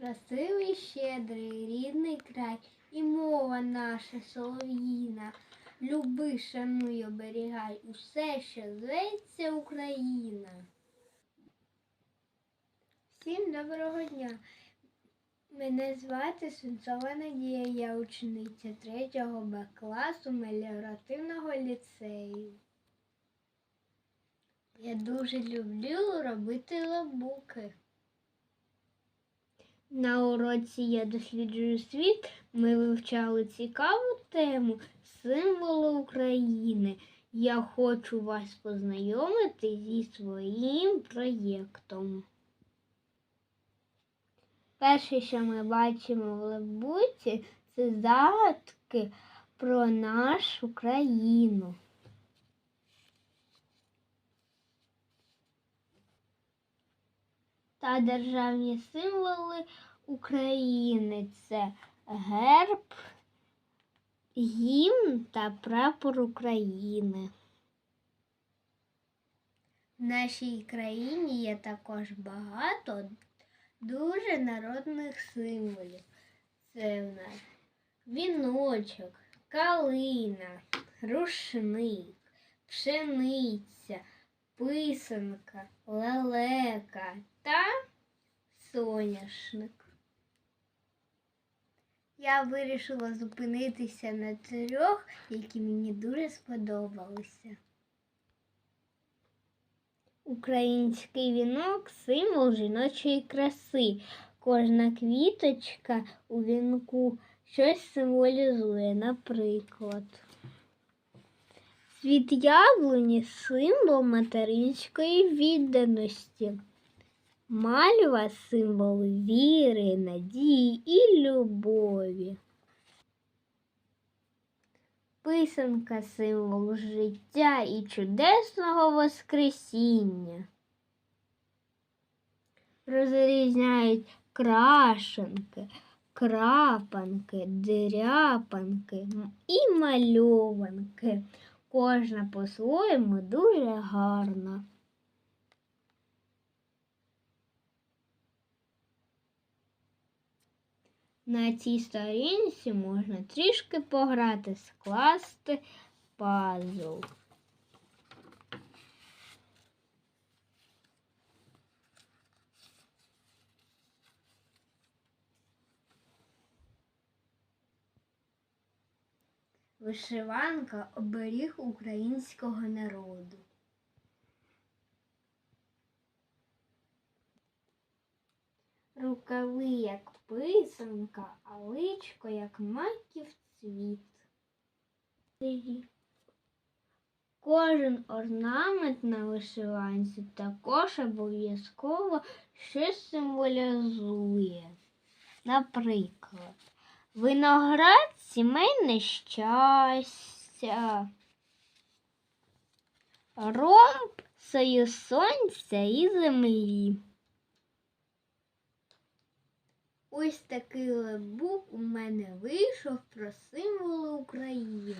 Красивий, щедрий, рідний край, і мова наша солов'їна. Люби, шануй, оберігай усе, що зветься Україна. Всім доброго дня. Мене звати Свинцова Надія, я учениця 3 Б класу меліоративного ліцею. Я дуже люблю робити лабуки. На уроці Я досліджую світ ми вивчали цікаву тему символи України. Я хочу вас познайомити зі своїм проєктом. Перше, що ми бачимо в лабуці, це загадки про нашу країну. Та державні символи України це герб, гімн та прапор України. В нашій країні є також багато дуже народних символів. Це в нас віночок, калина, рушник, пшениця, писанка, лелека та соняшник. Я вирішила зупинитися на трьох, які мені дуже сподобалися. Український вінок символ жіночої краси. Кожна квіточка у вінку щось символізує, наприклад. Світ яблуні символ материнської відданості. Мальва символ віри, надії і любові. Писанка символ життя і чудесного воскресіння. Розрізняють крашенки, крапанки, дряпанки і мальованки. Кожна по-своєму дуже гарна. На цій сторінці можна трішки пограти, скласти пазл. Вишиванка оберіг українського народу. Рукави як писанка, а личко як маків цвіт. Кожен орнамент на вишиванці також обов'язково щось символізує. Наприклад, виноград сімейне щастя, ромб союз сонця і землі. Ось такий лебук у мене вийшов про символи України.